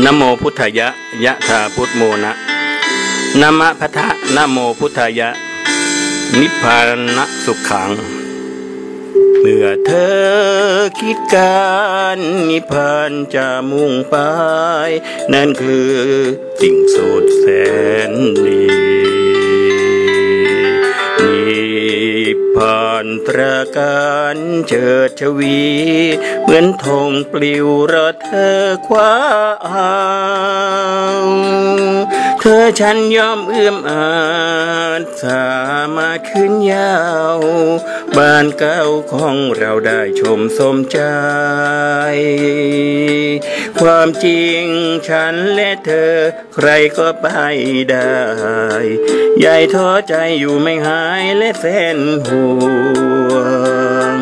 นโมพุทธายะยะธาพุทโมนะนมะพะทะนโมพุทธายะ นิพพานะสุขขัง เมื่อเธอคิดการนิพพานจะมุ่งไป นั่นคือสิ่งสุดแสนดี ตราการเฉิดชวี เหมือนธงปลิวระเธอคว้าเอาเธอฉันยอมเอื้อมอาจสามารถขึ้นยาว บ้านเก่าของเราได้ชมสมใจ ความจริงฉันและเธอ ใครก็ไปได้ใหญ่ท้อใจอยู่ไม่หายและแสนห่วง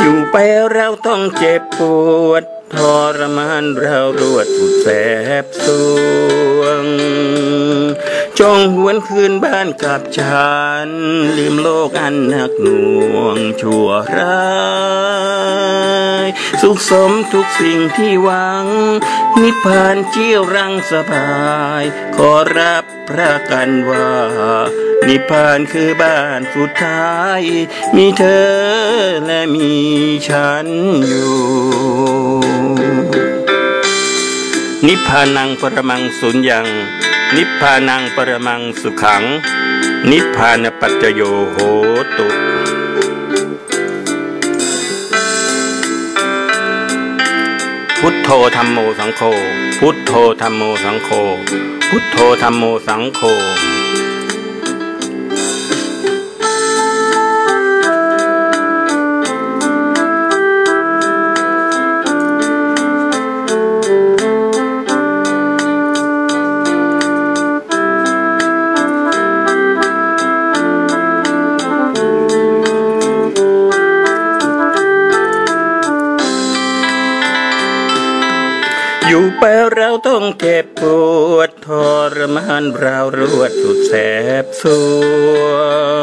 อยู่ไปเราต้องเจ็บปวดทรมานเรารวดสุดแสบสู จงหวนคืนบ้านกับฉัน ลืมโลกอันหนักหน่วงชั่วร้าย สุขสมทุกสิ่งที่หวัง นิพพานเจียวรังสบาย ขอรับประกันว่า นิพพานคือบ้านสุดท้าย มีเธอและมีฉันอยู่นิพพานังปรมังสุญญัง นิพพานังปรมังสุขัง นิพพานปัจจโยโหตุพุทโธธรรมโมสังโฆพุทโธธรรมโมสังโฆพุทโธธรรมโมสังโฆ อยู่ไปเราต้องเจ็บปวดทรมานเรารวดสุดแสบสว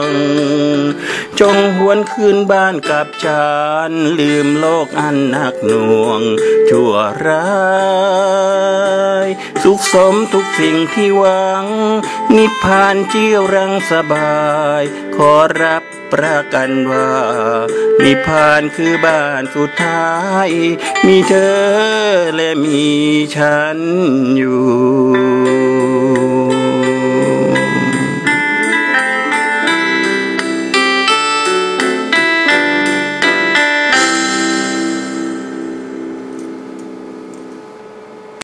ง จงหวนคืนบ้านกับฉันลืมโลกอันหนักหน่วง ชั่วร้ายสุขสมทุกสิ่งที่หวัง นิพพานเจียวรังสบาย ขอรับประกันว่า นิพพานคือบ้านสุดท้าย มีเธอและมีฉันอยู่